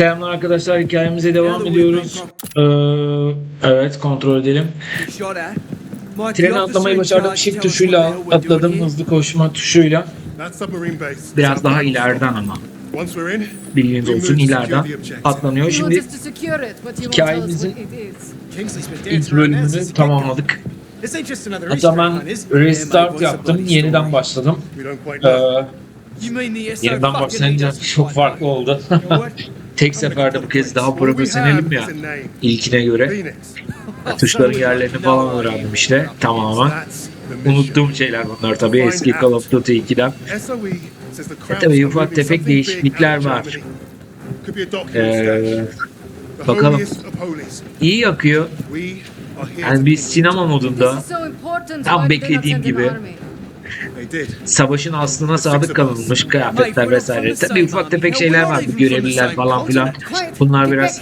Selamlar arkadaşlar hikayemize devam ediyoruz. Ee, evet kontrol edelim. Treni atlamayı başardım. Shift tuşuyla atladım. Hızlı koşma tuşuyla. Biraz daha ileriden ama. Bilginiz olsun ileriden atlanıyor. Şimdi hikayemizin ilk bölümünü tamamladık. Hatta ben restart yaptım. Yeniden başladım. Ee, yeniden başlayınca çok farklı oldu. Tek seferde bu kez daha profesyonelim ya ilkine göre. Tuşların yerlerini falan öğrendim işte tamamen. Unuttuğum şeyler bunlar tabii eski Call of Duty 2'den. SOE says the E Krauts tabii ufak tefek değişiklikler var. Ee, bakalım. iyi yakıyor. Yani bir sinema modunda. Tam beklediğim gibi. Savaşın aslına sadık kalınmış kıyafetler vesaire. Tabii ufak tefek şeyler var. Bu görevliler falan filan. Bunlar biraz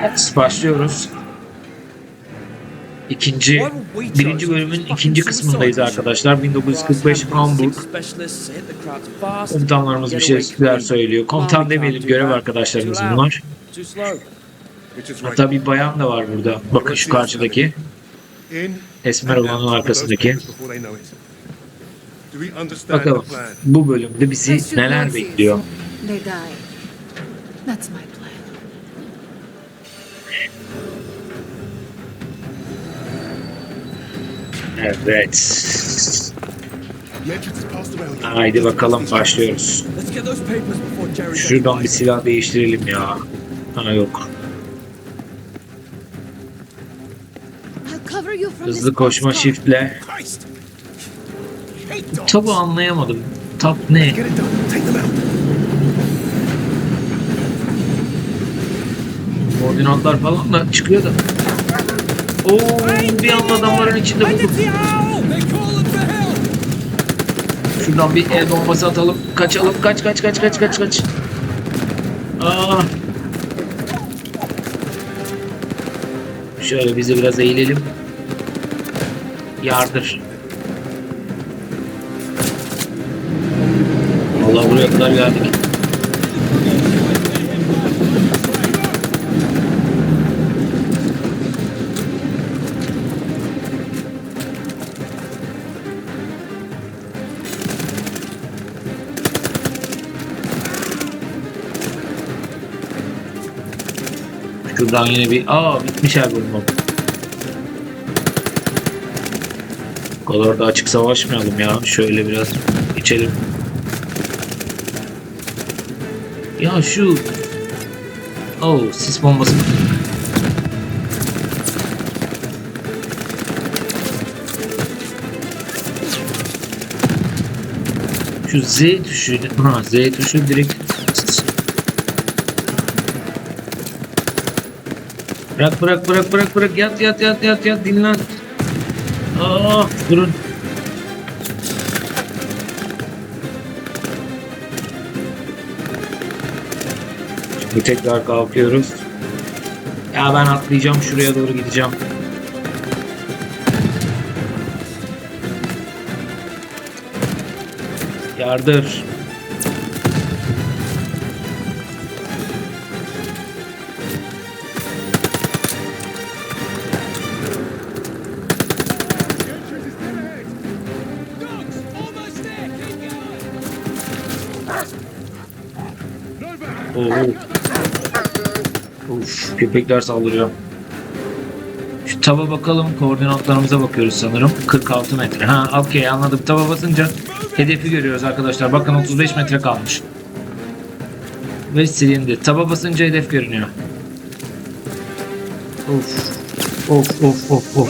Evet, başlıyoruz. İkinci, birinci bölümün ikinci kısmındayız arkadaşlar. 1945 Hamburg. Komutanlarımız bir şeyler söylüyor. Komutan demeyelim görev arkadaşlarımız bunlar. Hatta bir bayan da var burada. Bakın şu karşıdaki. Esmer olanın arkasındaki. Bakalım the plan? bu bölümde bizi neler bekliyor. They die. That's my plan. Evet. Haydi bakalım başlıyoruz. Let's get those papers before Jerry Şuradan bir silah değiştirelim ya. Ha yok. I'll cover you from Hızlı this koşma shiftle. Tabu anlayamadım. Tap ne? Koordinatlar falan da çıkıyor da. Oo, bir anda adamların içinde bulduk. Şuradan bir el bombası atalım. Kaçalım. Kaç kaç kaç kaç kaç kaç. Aa. Şöyle bizi biraz eğilelim. Yardır. Allah buraya kadar geldik. Şuradan yine bir... Aa bitmiş her bölüm bak. Bu kadar da açık savaşmayalım ya. Şöyle biraz içelim. Ya şu... Oh sis bombası. Şu Z tuşu, ha Z tuşu direkt Bırak bırak bırak bırak bırak yat yat yat yat yat dinlen. Aa durun. Şimdi tekrar kalkıyoruz. Ya ben atlayacağım şuraya doğru gideceğim. Yardır. Oo. Köpekler saldırıyor. Şu taba bakalım. Koordinatlarımıza bakıyoruz sanırım. 46 metre. Ha, okey anladım. Taba basınca hedefi görüyoruz arkadaşlar. Bakın 35 metre kalmış. Ve silindi. Taba basınca hedef görünüyor. Of. Of of of of.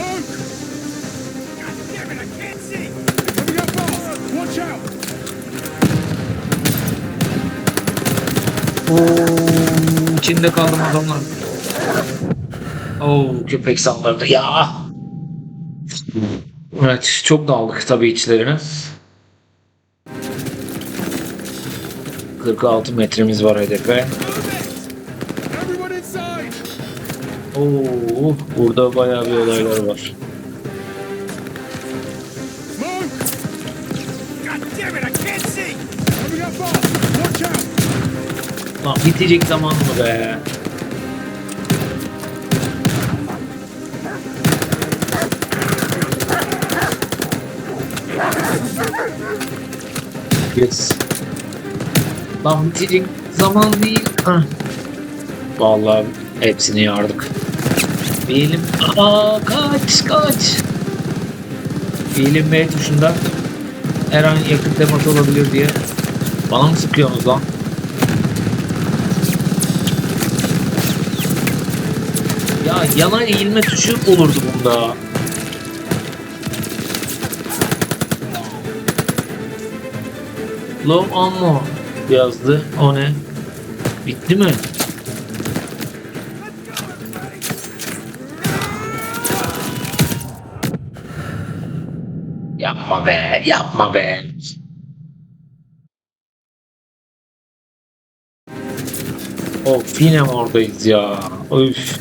Oo, içinde kaldım adamlar. Oo, köpek saldırdı ya. Evet, çok daldık tabii içlerine. 46 metremiz var hedefe. Oo, burada bayağı bir olaylar var. Lan bitecek zaman mı be? Yes. Lan bitecek zaman değil. Hah. Vallahi hepsini yardık. Bir elim... Aa kaç kaç. Bir elim B tuşunda her an yakıt teması olabilir diye. Bana mı sıkıyorsunuz lan? Ya yana eğilme tuşu olurdu bunda. Low ammo yazdı. O ne? Bitti mi? Yapma be, yapma be. Of yine oradayız ya? Öf.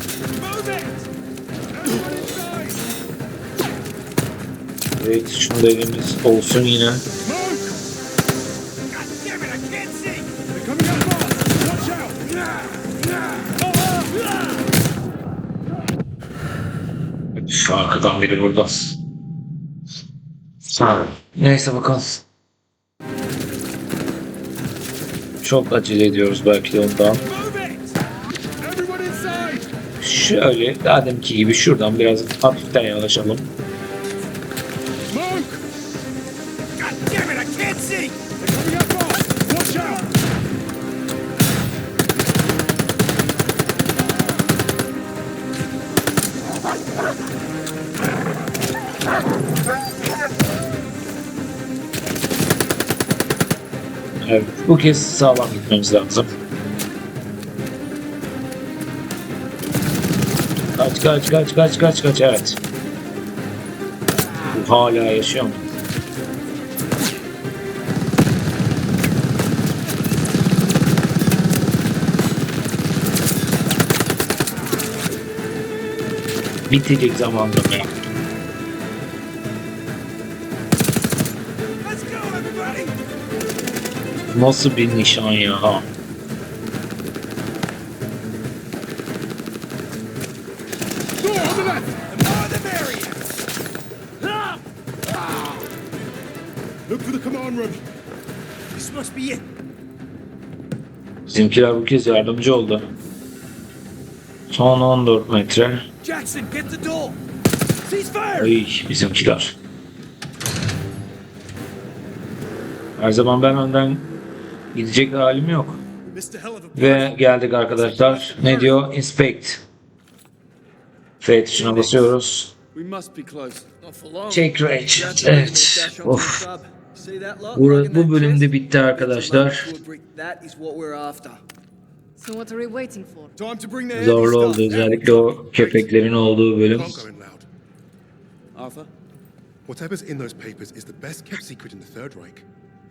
Evet şunu da elimiz olsun yine. Üf, arkadan biri burada. Ha, Neyse bakalım. Çok acele ediyoruz belki de ondan. Şöyle daha deminki gibi şuradan biraz hafiften yanaşalım. Bu kez sağlam gitmemiz lazım. Kaç kaç kaç kaç kaç kaç evet. Bu hala yaşıyor mu? Bitecek zamanda be. This must be it. Bizimkiler bu kez yardımcı oldu. Son 14 metre. Ay bizimkiler. Her zaman ben önden gidecek halim yok. Ve geldik arkadaşlar. Ne diyor? Inspect. F tuşuna basıyoruz. Check. Jackson, Evet. Of. lot? Bu, bölümde bitti arkadaşlar. Zorlu oldu özellikle o köpeklerin olduğu bölüm. Whatever's in those papers is the best kept secret in the Third Reich.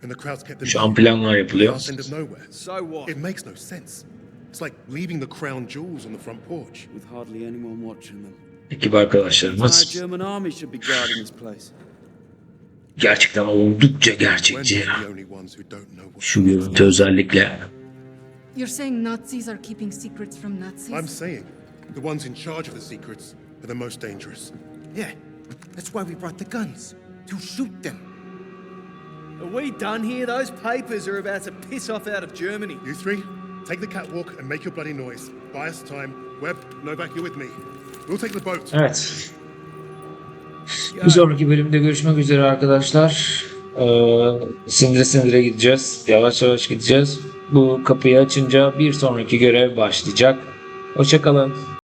And the crowd's kept them Şu an planlar yapılıyor. last end of nowhere. So what? It makes no sense. It's like leaving the crown jewels on the front porch. With hardly anyone watching them. Ekip Our arkadaşlarımız German army should be guarding this place. gerçekten oldukça When gerçekçi. we're the only ones who don't know what Şu görüntü özellikle. You're saying Nazis are keeping secrets from Nazis? I'm saying the ones in charge of the secrets are the most dangerous. Yeah, that's why we brought the guns. To shoot them. Are we done here? Those papers are about to piss off out of Germany. You three, take the catwalk and make your bloody noise. Buy us time. Webb, Novak, you're with me. We'll take the boat. Evet. Bir sonraki bölümde görüşmek üzere arkadaşlar. Ee, sindire sindire gideceğiz. Yavaş yavaş gideceğiz. Bu kapıyı açınca bir sonraki görev başlayacak. Hoşçakalın.